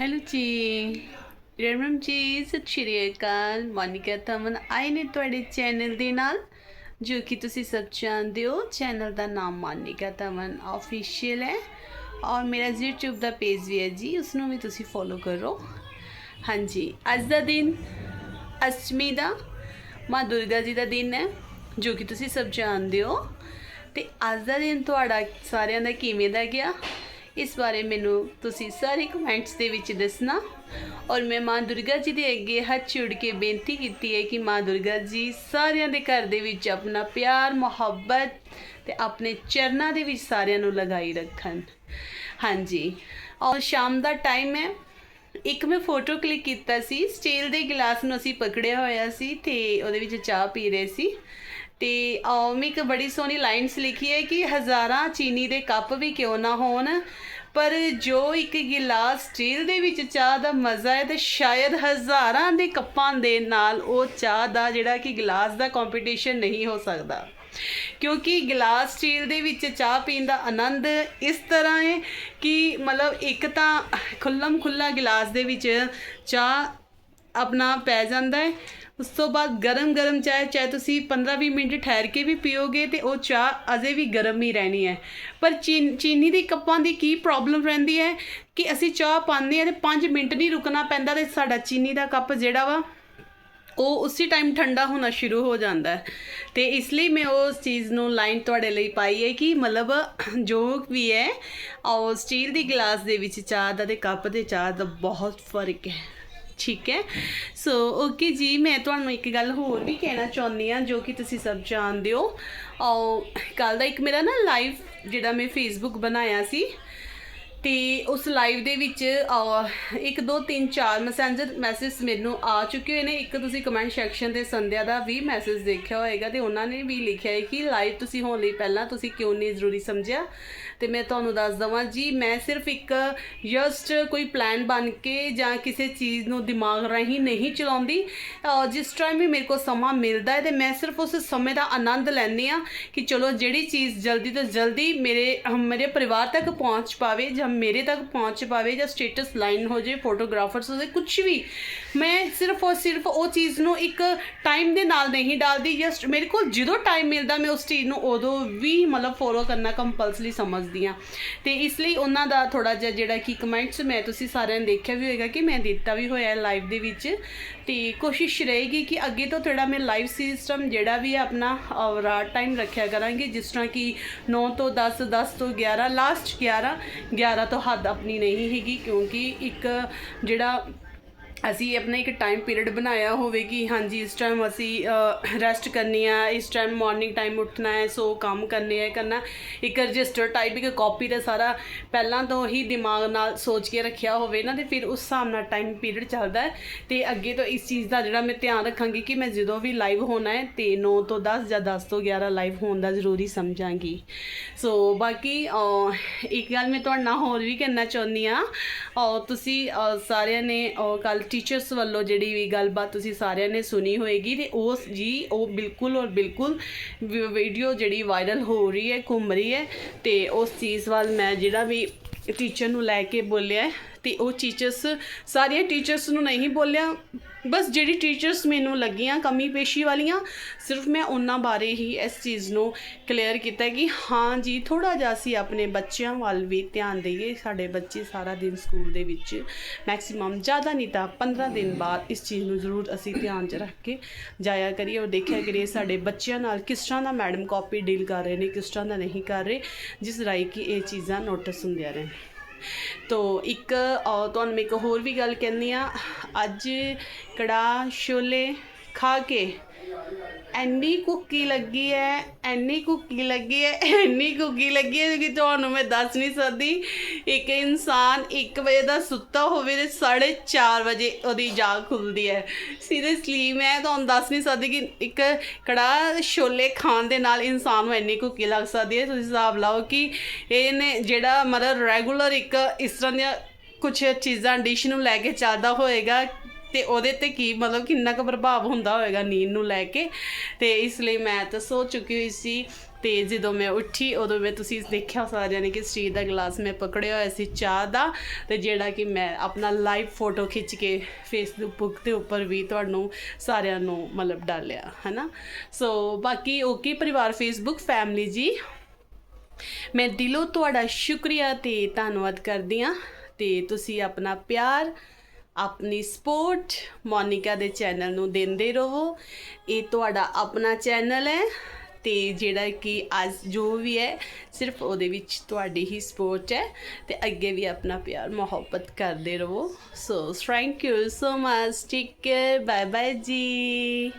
Hello ਜੀ ਰਮਮ ਜੀ ਸਤਿ ਸ਼੍ਰੀ ਅਕਾਲ ਮੋਨਿਕਾ ਤਮਨ ਆਏ ਨੇ ਤੁਹਾਡੇ ਚੈਨਲ ਦੇ ਨਾਲ, ਜੋ ਕਿ ਤੁਸੀਂ ਸਭ ਜਾਣਦੇ ਹੋ। ਚੈਨਲ ਦਾ ਨਾਮ ਮੋਨਿਕਾ ਤਮਨ ਆਫੀਸ਼ੀਅਲ ਹੈ। ਔਰ ਮੇਰਾ YouTube ਦਾ ਪੇਜ ਵੀ ਹੈ ਜੀ ਉਸ ਨੂੰ ਵੀ ਤੁਸੀਂ ਫੋਲੋ ਕਰੋ। ਹਾਂਜੀ, ਅੱਜ ਦਾ ਦਿਨ ਅਸ਼ਟਮੀ ਦਾ, ਮਾਂ ਦੁਰਗਾ ਜੀ ਦਾ ਦਿਨ ਹੈ, ਜੋ ਕਿ ਤੁਸੀਂ ਸਭ ਜਾਣਦੇ ਹੋ। ਤੇ ਅੱਜ ਦਾ ਦਿਨ ਤੁਹਾਡਾ ਸਾਰਿਆਂ ਦਾ ਕਿਵੇਂ ਦਾ ਗਿਆ? ਇਸ ਬਾਰੇ ਮੈਨੂੰ ਤੁਸੀਂ ਸਾਰੇ ਕਮੈਂਟਸ ਦੇ ਵਿੱਚ ਦੱਸਣਾ। ਔਰ ਮੈਂ ਮਾਂ ਦੁਰਗਾ ਜੀ ਦੇ ਅੱਗੇ ਹੱਥ ਜੋੜ ਕੇ ਬੇਨਤੀ ਕੀਤੀ ਹੈ ਕਿ ਮਾਂ ਦੁਰਗਾ ਜੀ ਸਾਰਿਆਂ ਦੇ ਘਰ ਦੇ ਵਿੱਚ ਆਪਣਾ ਪਿਆਰ, ਮੁਹੱਬਤ ਤੇ ਆਪਣੇ ਚਰਨਾਂ ਦੇ ਵਿੱਚ ਸਾਰਿਆਂ ਨੂੰ ਲਗਾਈ ਰੱਖਣ। ਹਾਂਜੀ। ਔਰ ਸ਼ਾਮ ਦਾ ਟਾਈਮ ਹੈ। ਇੱਕ ਮੈਂ ਫੋਟੋ ਕਲਿੱਕ ਕੀਤਾ ਸੀ। ਸਟੀਲ ਦੇ ਗਲਾਸ ਨੂੰ ਅਸੀਂ ਪਕੜਿਆ ਹੋਇਆ ਸੀ ਤੇ ਉਹਦੇ ਵਿੱਚ ਚਾਹ ਪੀ ਰਹੇ ਸੀ। ਤੇ ਮੈਂ ਇੱਕ ਬੜੀ ਸੋਹਣੀ ਲਾਈਨਸ ਲਿਖੀ ਹੈ ਕਿ ਹਜ਼ਾਰਾਂ ਚੀਨੀ ਦੇ ਕੱਪ ਵੀ ਕਿਉਂ ਨਾ ਹੋਣ। ਪਰ ਜੋ ਇੱਕ ਗਿਲਾਸ ਸਟੀਲ ਦੇ ਵਿੱਚ ਚਾਹ ਦਾ ਮਜ਼ਾ ਹੈ ਤੇ ਸ਼ਾਇਦ ਹਜ਼ਾਰਾਂ ਦੇ ਕੱਪਾਂ ਦੇ ਨਾਲ ਉਹ ਚਾਹ ਦਾ ਜਿਹੜਾ ਕਿ ਗਿਲਾਸ ਦਾ ਕੰਪੀਟੀਸ਼ਨ ਨਹੀਂ ਹੋ ਸਕਦਾ। ਕਿਉਂਕਿ ਗਲਾਸ ਸਟੀਲ ਦੇ ਵਿੱਚ ਚਾਹ ਪੀਣ ਦਾ ਆਨੰਦ ਇਸ ਤਰ੍ਹਾਂ ਹੈ ਕਿ ਮਤਲਬ ਇੱਕ ਤਾਂ ਖੁੱਲਮ ਖੁੱਲਾ ਗਲਾਸ ਦੇ ਵਿੱਚ ਚਾਹ ਆਪਣਾ ਪੈ ਜਾਂਦਾ ਹੈ। ਉਸ ਤੋਂ ਬਾਅਦ ਗਰਮ ਗਰਮ ਚਾਹ, ਚਾਹੇ ਤੁਸੀਂ 15-20 ਮਿੰਟ ਠਹਿਰ ਕੇ ਵੀ ਪੀਓਗੇ ਤੇ ਉਹ ਚਾਹ ਅਜੇ ਵੀ ਗਰਮ ਹੀ ਰਹਿਣੀ ਹੈ। ਪਰ ਚੀਨ- ਚੀਨੀ ਦੇ ਕੱਪਾਂ ਦੀ ਕੀ ਪ੍ਰੋਬਲਮ ਰਹਿੰਦੀ ਹੈ ਕਿ ਅਸੀਂ ਚਾਹ ਪਾਉਂਦੇ ਆ ਤੇ 5 ਮਿੰਟ ਨਹੀਂ ਰੁਕਣਾ ਪੈਂਦਾ ਤੇ ਸਾਡਾ ਚੀਨੀ ਦਾ ਕੱਪ ਜਿਹੜਾ ਵਾ, ਉਹ ਉਸੇ ਟਾਈਮ ਠੰਡਾ ਹੋਣਾ ਸ਼ੁਰੂ ਹੋ ਜਾਂਦਾ ਹੈ। ਤੇ ਇਸ ਲਈ ਮੈਂ ਉਸ ਚੀਜ਼ ਨੂੰ ਲਾਈਨ ਤੁਹਾਡੇ ਲਈ ਪਾਈ ਹੈ ਕਿ ਮਤਲਬ ਜੋ ਵੀ ਹੈ, ਉਹ ਸਟੀਲ ਦੀ ਗਲਾਸ ਦੇ ਵਿੱਚ ਚਾਹ ਦਾ ਤੇ ਕੱਪ ਦੇ ਚਾਹ ਦਾ ਬਹੁਤ ਫ਼ਰਕ ਹੈ। ਠੀਕ ਹੈ। ਸੋ ਓਕੇ ਜੀ, ਮੈਂ ਤੁਹਾਨੂੰ ਇੱਕ ਗੱਲ ਹੋਰ ਵੀ ਕਹਿਣਾ ਚਾਹੁੰਦੀ ਆ ਜੋ ਕਿ ਤੁਸੀਂ ਸਭ ਜਾਣਦੇ ਹੋ। ਔਰ ਕੱਲ ਦਾ ਇੱਕ ਮੇਰਾ ਨਾ ਲਾਈਵ ਜਿਹੜਾ ਮੈਂ ਫੇਸਬੁੱਕ ਬਣਾਇਆ ਸੀ ਤੇ ਉਸ ਲਾਈਵ ਦੇ ਵਿੱਚ ਅਹ, ਇੱਕ ਦੋ ਤਿੰਨ ਚਾਰ ਮੈਸੇਂਜਰ ਮੈਸੇਜ ਮੈਨੂੰ ਆ ਚੁੱਕੇ ਹੋਏ ਨੇ। ਇੱਕ ਤੁਸੀਂ ਕਮੈਂਟ ਸੈਕਸ਼ਨ ਤੇ ਸੰਧਿਆ ਦਾ ਵੀ ਮੈਸੇਜ ਦੇਖਿਆ ਹੋਏਗਾ ਤੇ ਉਹਨਾਂ ਨੇ ਵੀ ਲਿਖਿਆ ਹੈ ਕਿ ਲਾਈਵ ਤੁਸੀਂ ਹੋਣ ਲਈ ਪਹਿਲਾਂ ਤੁਸੀਂ ਕਿਉਂ ਨਹੀਂ ਜ਼ਰੂਰੀ ਸਮਝਿਆ? ਤੇ ਮੈਂ ਤੁਹਾਨੂੰ ਦੱਸ ਦਵਾਂ ਜੀ ਮੈਂ ਸਿਰਫ ਇੱਕ ਜਸਟ ਕੋਈ ਪਲਾਨ ਬਣ ਕੇ ਜਾਂ ਕਿਸੇ ਚੀਜ਼ ਨੂੰ ਦਿਮਾਗ ਰਾਹੀਂ ਨਹੀਂ ਚਲਾਉਂਦੀ। ਜਿਸ ਟਾਈਮ ਵੀ ਮੇਰੇ ਕੋਲ ਸਮਾਂ ਮਿਲਦਾ ਹੈ ਤੇ ਮੈਂ ਸਿਰਫ ਉਸ ਸਮੇਂ ਦਾ ਆਨੰਦ ਲੈਂਦੀ ਆ ਕਿ ਚਲੋ ਜਿਹੜੀ ਚੀਜ਼ ਜਲਦੀ ਤੋਂ ਜਲਦੀ ਮੇਰੇ ਮੇਰੇ ਪਰਿਵਾਰ ਤੱਕ ਪਹੁੰਚ ਪਾਵੇ ਜਾਂ ਮੇਰੇ ਤੱਕ ਪਹੁੰਚ ਪਾਵੇ ਜਾਂ ਸਟੇਟਸ ਲਾਈਨ ਹੋ ਜੇ ਫੋਟੋਗ੍ਰਾਫਰਸ ਹੋ ਜੇ ਕੁਝ ਵੀ, ਮੈਂ ਸਿਰਫ ਔਰ ਸਿਰਫ ਉਹ ਚੀਜ਼ ਨੂੰ ਇੱਕ ਟਾਈਮ ਦੇ ਨਾਲ ਨਹੀਂ ਡਾਲਦੀ ਜਸਟ ਮੇਰੇ ਕੋਲ ਜਦੋਂ ਟਾਈਮ ਮਿਲਦਾ ਮੈਂ ਉਸ ਚੀਜ਼ ਨੂੰ ਉਦੋਂ ਵੀ ਮਤਲਬ ਫੋਲੋ ਕਰਨਾ ਕੰਪਲਸਰੀ ਸਮਝਦੀ ਆ ਤੇ ਇਸ ਲਈ ਉਹਨਾਂ ਦਾ ਥੋੜਾ ਜਿਹਾ ਜਿਹੜਾ ਕਿ ਕਮੈਂਟਸ ਮੈਂ ਤੁਸੀਂ ਸਾਰਿਆਂ ਨੇ ਦੇਖਿਆ ਵੀ ਹੋਏਗਾ ਕਿ ਮੈਂ ਦਿੱਤਾ ਵੀ ਹੋਇਆ ਲਾਈਵ ਦੇ ਵਿੱਚ। ਤੇ ਕੋਸ਼ਿਸ਼ ਰਹੇਗੀ ਕਿ ਅੱਗੇ ਤੋਂ ਥੋੜਾ ਮੈਂ ਲਾਈਵ ਸਿਸਟਮ ਜਿਹੜਾ ਵੀ ਹੈ ਆਪਣਾ ਰਾਤ ਟਾਈਮ ਰੱਖਿਆ ਕਰਾਂਗੇ, ਜਿਸ ਤਰ੍ਹਾਂ ਕਿ 9 ਤੋਂ 10 10 ਤੋਂ 11 ਲਾਸਟ 11 11 ਤੋਂ ਹੱਦ ਆਪਣੀ ਨਹੀਂ ਹੈਗੀ ਕਿਉਂਕਿ ਇੱਕ ਜਿਹੜਾ ਅਸੀਂ ਆਪਣਾ ਇੱਕ ਟਾਈਮ ਪੀਰੀਅਡ ਬਣਾਇਆ ਹੋਵੇ ਕਿ ਹਾਂਜੀ, ਇਸ ਟਾਈਮ ਅਸੀਂ ਰੈਸਟ ਕਰਨੀ ਆ, ਇਸ ਟਾਈਮ ਮਾਰਨਿੰਗ ਟਾਈਮ ਉੱਠਣਾ ਹੈ, ਸੋ ਕੰਮ ਕਰਨੇ ਹੈ ਕਰਨਾ। ਇੱਕ ਰਜਿਸਟਰ ਟਾਈਪ ਇੱਕ ਕਾਪੀ ਦਾ ਸਾਰਾ ਪਹਿਲਾਂ ਤੋਂ ਹੀ ਦਿਮਾਗ ਨਾਲ ਸੋਚ ਕੇ ਰੱਖਿਆ ਹੋਵੇ ਨਾ, ਤੇ ਫਿਰ ਉਸ ਹਿਸਾਬ ਨਾਲ ਟਾਈਮ ਪੀਰੀਅਡ ਚੱਲਦਾ ਹੈ। ਤੇ ਅੱਗੇ ਤੋਂ ਇਸ ਚੀਜ਼ ਦਾ ਜਿਹੜਾ ਮੈਂ ਧਿਆਨ ਰੱਖਾਂਗੀ ਕਿ ਮੈਂ ਜਦੋਂ ਵੀ ਲਾਈਵ ਹੋਣਾ ਹੈ, ਤੇ 9 ਤੋਂ 10 ਜਾਂ 10 ਤੋਂ 11 ਲਾਈਵ ਹੋਣ ਦਾ ਜ਼ਰੂਰੀ ਸਮਝਾਂਗੀ। ਸੋ ਬਾਕੀ ਇੱਕ ਗੱਲ ਮੈਂ ਤੁਹਾਡੇ ਨਾਲ ਹੋਰ ਵੀ ਕਹਿਣਾ ਚਾਹੁੰਦੀ ਆ ਤੁਸੀਂ ਸਾਰਿਆਂ ਨੇ ਕੱਲ ਟੀਚਰਸ ਵੱਲੋਂ ਜਿਹੜੀ ਵੀ ਗੱਲਬਾਤ ਤੁਸੀਂ ਸਾਰਿਆਂ ਨੇ ਸੁਣੀ ਹੋਏਗੀ ਤੇ ਉਸ ਜੀ, ਉਹ ਬਿਲਕੁਲ ਔਰ ਬਿਲਕੁਲ ਵੀਡੀਓ ਜਿਹੜੀ ਵਾਇਰਲ ਹੋ ਰਹੀ ਹੈ, ਘੁੰਮ ਰਹੀ ਹੈ ਤੇ ਉਸ ਚੀਜ਼ ਵੱਲ ਮੈਂ ਜਿਹੜਾ ਵੀ ਟੀਚਰ ਨੂੰ ਲੈ ਕੇ ਬੋਲਿਆ ਤੇ ਉਹ ਟੀਚਰਸ ਸਾਰੀਆਂ ਟੀਚਰਸ ਨੂੰ ਨਹੀਂ ਬੋਲਿਆ। ਬਸ ਜਿਹੜੀ ਟੀਚਰਸ ਮੈਨੂੰ ਲੱਗੀਆਂ ਕਮੀ ਪੇਸ਼ੀ ਵਾਲੀਆਂ, ਸਿਰਫ ਮੈਂ ਉਹਨਾਂ ਬਾਰੇ ਹੀ ਇਸ ਚੀਜ਼ ਨੂੰ ਕਲੀਅਰ ਕੀਤਾ ਕਿ ਹਾਂ ਜੀ ਥੋੜਾ ਜਿਹਾ ਅਸੀਂ ਆਪਣੇ ਬੱਚਿਆਂ ਵੱਲ ਵੀ ਧਿਆਨ ਦੇਈਏ। ਸਾਡੇ ਬੱਚੇ ਸਾਰਾ ਦਿਨ ਸਕੂਲ ਦੇ ਵਿੱਚ ਮੈਕਸਿਮਮ ਜ਼ਿਆਦਾ ਨਹੀਂ ਤਾਂ 15 ਦਿਨ ਬਾਅਦ ਇਸ ਚੀਜ਼ ਨੂੰ ਜ਼ਰੂਰ ਅਸੀਂ ਧਿਆਨ 'ਚ ਰੱਖ ਕੇ ਜਾਇਆ ਕਰੀਏ ਔਰ ਦੇਖਿਆ ਕਰੀਏ ਸਾਡੇ ਬੱਚਿਆਂ ਨਾਲ ਕਿਸ ਤਰ੍ਹਾਂ ਦਾ ਮੈਡਮ ਕਾਪੀ ਡੀਲ ਕਰ ਰਹੇ ਨੇ, ਕਿਸ ਤਰ੍ਹਾਂ ਦਾ ਨਹੀਂ ਕਰ ਰਹੇ, ਜਿਸ ਰਾਈ ਕਿ ਇਹ ਚੀਜ਼ਾਂ ਨੋਟਿਸ ਹੁੰਦੀਆਂ ਰਹਿਣ। ਤੋ ਇੱਕ ਤੁਹਾਨੂੰ ਮੈਂ ਇੱਕ ਹੋਰ ਵੀ ਗੱਲ ਕਹਿੰਦੀ ਆ ਅੱਜ ਕੜਾ ਛੋਲੇ ਖਾ ਕੇ ਐਨੀ ਕੁੱਕੀ ਲੱਗੀ ਹੈ ਐਨੀ ਕੁੱਕੀ ਲੱਗੀ ਹੈ ਐਨੀ ਕੁੱਕੀ ਲੱਗੀ ਹੈ ਕਿ ਤੁਹਾਨੂੰ ਮੈਂ ਦੱਸ ਨਹੀਂ ਸਕਦੀ। ਇੱਕ ਇਨਸਾਨ 1 ਵਜੇ ਦਾ ਸੁੱਤਾ ਹੋਵੇ ਤੇ 4:30 ਵਜੇ ਉਹਦੀ ਜਾਗ ਖੁੱਲਦੀ ਹੈ ਸੀਰੀਅਸਲੀ ਮੈਂ ਤੁਹਾਨੂੰ ਦੱਸ ਨਹੀਂ ਸਕਦੀ ਕਿ ਇੱਕ ਕੜਾ ਛੋਲੇ ਖਾਣ ਦੇ ਨਾਲ ਇਨਸਾਨ ਨੂੰ ਐਨੀ ਕੁੱਕੀ ਲੱਗ ਸਕਦੀ ਹੈ ਤੁਸੀਂ ਹਿਸਾਬ ਲਾਓ ਕਿ ਇਹਨੇ ਜਿਹੜਾ ਮਤਲਬ ਰੈਗੂਲਰ ਇੱਕ ਇਸ ਤਰ੍ਹਾਂ ਦੀਆਂ ਕੁਝ ਚੀਜ਼ਾਂ ਡਿਸ਼ ਨੂੰ ਲੈ ਕੇ ਚੱਲਦਾ ਹੋਏਗਾ ਤੇ ਉਹਦੇ ਤੇ ਕੀ ਮਤਲਬ ਕਿੰਨਾ ਕੁ ਪ੍ਰਭਾਵ ਹੁੰਦਾ ਹੋਵੇਗਾ ਨੀਂਦ ਨੂੰ ਲੈ ਕੇ। ਤੇ ਇਸ ਲਈ ਮੈਂ ਤਾਂ ਸੋ ਚੁੱਕੀ ਹੋਈ ਸੀ ਤੇ ਜਦੋਂ ਮੈਂ ਉੱਠੀ, ਉਦੋਂ ਮੈਂ ਤੁਸੀਂ ਦੇਖਿਆ ਸਾਰਿਆਂ ਨੇ ਕਿ ਸਟੀਲ ਦਾ ਗਲਾਸ ਮੈਂ ਪਕੜਿਆ ਹੋਇਆ ਸੀ ਚਾਹ ਦਾ ਤੇ ਜਿਹੜਾ ਕਿ ਮੈਂ ਆਪਣਾ ਲਾਈਵ ਫੋਟੋ ਖਿੱਚ ਕੇ ਫੇਸਬੁੱਕ ਦੇ ਉੱਪਰ ਵੀ ਤੁਹਾਨੂੰ ਸਾਰਿਆਂ ਨੂੰ ਮਤਲਬ ਡਾਲਿਆ, ਹਨਾ? ਸੋ ਬਾਕੀ ਓਕੇ ਪਰਿਵਾਰ ਫੇਸਬੁੱਕ ਫੈਮਿਲੀ ਜੀ। ਮੈਂ ਦਿਲੋਂ ਤੁਹਾਡਾ ਸ਼ੁਕਰੀਆ ਤੇ ਧੰਨਵਾਦ ਕਰਦੀ ਹਾਂ ਤੇ ਤੁਸੀਂ ਆਪਣਾ ਪਿਆਰ ਆਪਣੀ ਸਪੋਰਟ ਮੋਨਿਕਾ ਦੇ ਚੈਨਲ ਨੂੰ ਦਿੰਦੇ ਰਹੋ। ਇਹ ਤੁਹਾਡਾ ਆਪਣਾ ਚੈਨਲ ਹੈ ਤੇ ਜਿਹੜਾ ਕਿ ਅੱਜ ਜੋ ਵੀ ਹੈ, ਸਿਰਫ ਉਹਦੇ ਵਿੱਚ ਤੁਹਾਡੀ ਹੀ ਸਪੋਰਟ ਹੈ ਤੇ ਅੱਗੇ ਵੀ ਆਪਣਾ ਪਿਆਰ, ਮੁਹੱਬਤ ਕਰਦੇ ਰਹੋ। So thank you so much take care bye bye ji.